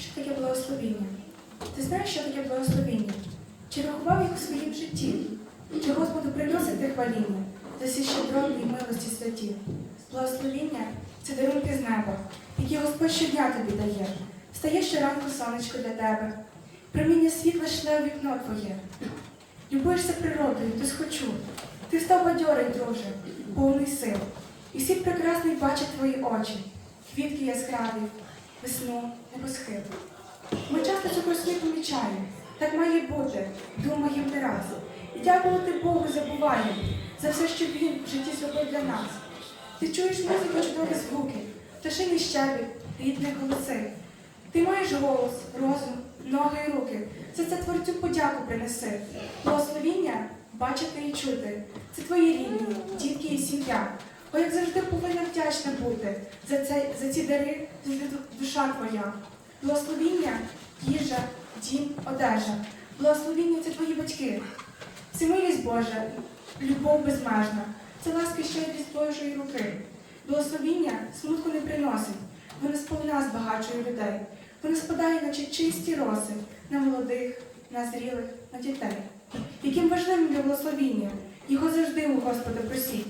Що таке благословіння? Ти знаєш, що таке благословіння? Чи рахував їх у своїм житті? Чи Господу приносити хваління за всі милості святі? Благословіння це дарунки з неба, які Господь щодня тобі дає. Встає щоранку сонечко для тебе, проміння світла шле у вікно твоє. Любуєшся природою, ти схочу. Ти став бадьорий, друже, повний сил. І всі прекрасний бачать твої очі, квітки яскраві, весну, небосхил. Ми часто цю красу помічаємо. Так має бути, думаємо не раз. І дякувати Богу забуваємо за все, що Він в житті зробив для нас. Ти чуєш музику чудові звуки, пташиний щебіт, рідні голоси. Ти маєш голос, розум, ноги і руки. За це творцю подяку принеси. Благословіння бачити і чути. Це твої рідні, дітки і сім'я. О, як завжди повинна вдячна бути за, це, за ці дари, душа твоя. Благословіння, їжа, дім, одежа. Благословіння це твої батьки. Це милість Божа, любов безмежна. Це ласка щедрість Божої руки. Благословіння смутку не приносить. Воно сповна збагачує людей. Воно спадає, наче чисті роси на молодих, на зрілих, на дітей. Яким важливим є благословіння, його завжди у Господа просіть.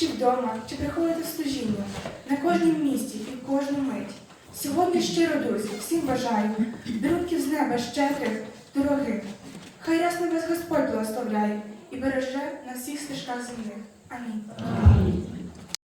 Чи вдома, чи приходите в служіння, на кожному місці і в кожну мить. Сьогодні щиро, друзі, всім бажаю, дарунків з неба щедрих, дорогих. Хай рясно вас Господь благословляє і береже на всіх стежках земних. Амінь.